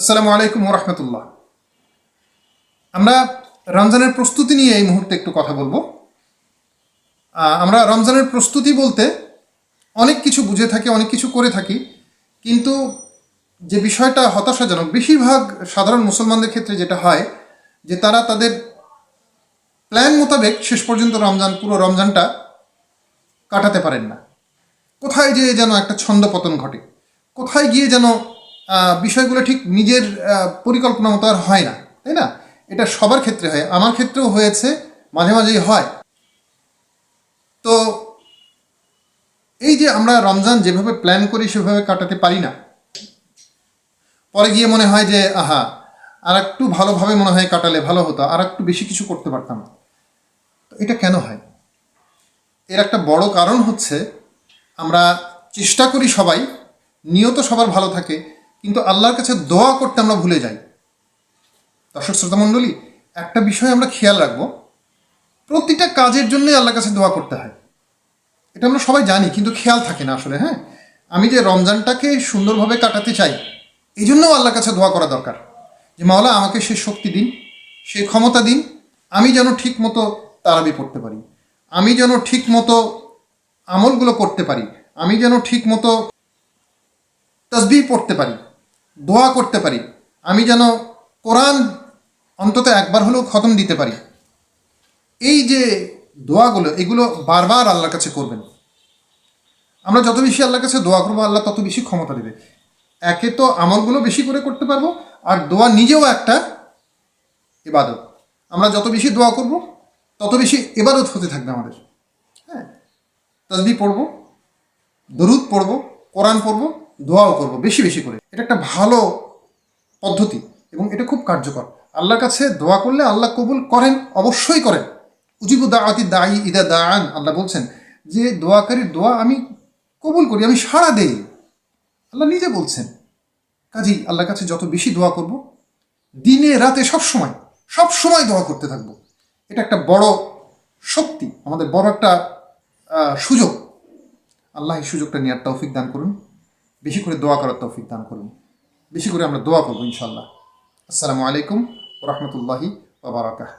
আসসালামু আলাইকুম রহমতুল্লাহ আমরা রমজানের প্রস্তুতি নিয়ে এই মুহূর্তে একটু কথা বলব। আমরা রমজানের প্রস্তুতি বলতে অনেক কিছু বুঝে থাকি, অনেক কিছু করে থাকি, কিন্তু যে বিষয়টা হতাশাজনক, বেশিরভাগ সাধারণ মুসলমানদের ক্ষেত্রে যেটা হয় যে তারা তাদের প্ল্যান মোতাবেক শেষ পর্যন্ত রমজান, পুরো রমজানটা কাটাতে পারেন না। কোথায় গিয়ে যেন একটা ছন্দ পতন ঘটে, কোথায় গিয়ে যেন বিষয়গুলো ঠিক নিজের পরিকল্পনা মতো আর হয় না, তাই না? এটা সবার ক্ষেত্রে হয়, আমার ক্ষেত্রেও হয়েছে, মাঝে মাঝেই হয়। তো এই যে আমরা রমজান যেভাবে প্ল্যান করি, সেভাবে কাটাতে পারি না। পরে গিয়ে মনে হয় যে, আহা আর একটু ভালোভাবে মনে হয় কাটালে ভালো হতো আর একটু বেশি কিছু করতে পারতাম। তো এটা কেন হয়? এর একটা বড় কারণ হচ্ছে, আমরা চেষ্টা করি সবাই, নিয়ত সবার ভালো থাকে কিন্তু আল্লাহর কাছে দোয়া করতে আমরা ভুলে যাই। দর্শক, শ্রোতা মণ্ডলী, একটা বিষয় আমরা খেয়াল রাখব। প্রতিটা কাজের জন্যই আল্লাহর কাছে দোয়া করতে হয়। এটা আমরা সবাই জানি, কিন্তু খেয়াল থাকে না আসলে হ্যাঁ? আমি যে রমজানটাকে সুন্দরভাবে কাটাতে চাই এই জন্যও আল্লাহর কাছে দোয়া করা দরকার। যে মাওলা, আমাকে সে শক্তি দিন, সে ক্ষমতা দিন, আমি যেন ঠিক মতো তারাবি পড়তে পারি। আমি যেন ঠিক মতো আমলগুলো করতে পারি। আমি যেন ঠিক মতো তসবিহ পড়তে পারি। দোয়া করতে পারি। আমি যেন কোরআন অন্তত একবার হলেও খতম দিতে পারি। এই যে দোয়াগুলো, এগুলো বারবার আল্লাহর কাছে করবেন। আমরা যত বেশি আল্লাহর কাছে দোয়া করব, আল্লাহ তত বেশি ক্ষমতা দেবে। একে তো আমলগুলো বেশি করে করতে পারব, আর দোয়া নিজেও একটা ইবাদত। আমরা যত বেশি দোয়া করব, তত বেশি ইবাদত হতে থাকবে আমাদের। হ্যাঁ তসবি পড়ব, দরুদ পড়ব, কোরআন পড়ব দোয়াও করব, বেশি বেশি করে। এটা একটা ভালো পদ্ধতি এবং এটা খুব কার্যকর। আল্লাহর কাছে দোয়া করলে আল্লাহ কবুল করেন, অবশ্যই করেন। উজিবু দাওয়াতি দায়ী ইদা দায়ান আল্লাহ বলছেন যে দোয়াকারীর দোয়া আমি কবুল করি, আমি সাড়া দেই। আল্লাহ নিজে বলছেন। কাজেই আল্লাহর কাছে যত বেশি দোয়া করব, দিনে রাতে সব সময় সব সময় দোয়া করতে থাকব। এটা একটা বড় শক্তি, আমাদের বড় একটা সুযোগ। আল্লাহ এই সুযোগটা নেওয়ার তৌফিক দান করুন। বেশি করে দোয়া করার তৌফিক দান করুন। বেশি করে আমরা দোয়া করব ইনশাল্লাহ আসসালামু আলাইকুম রহমতুল্লাহি বাবারাকাহ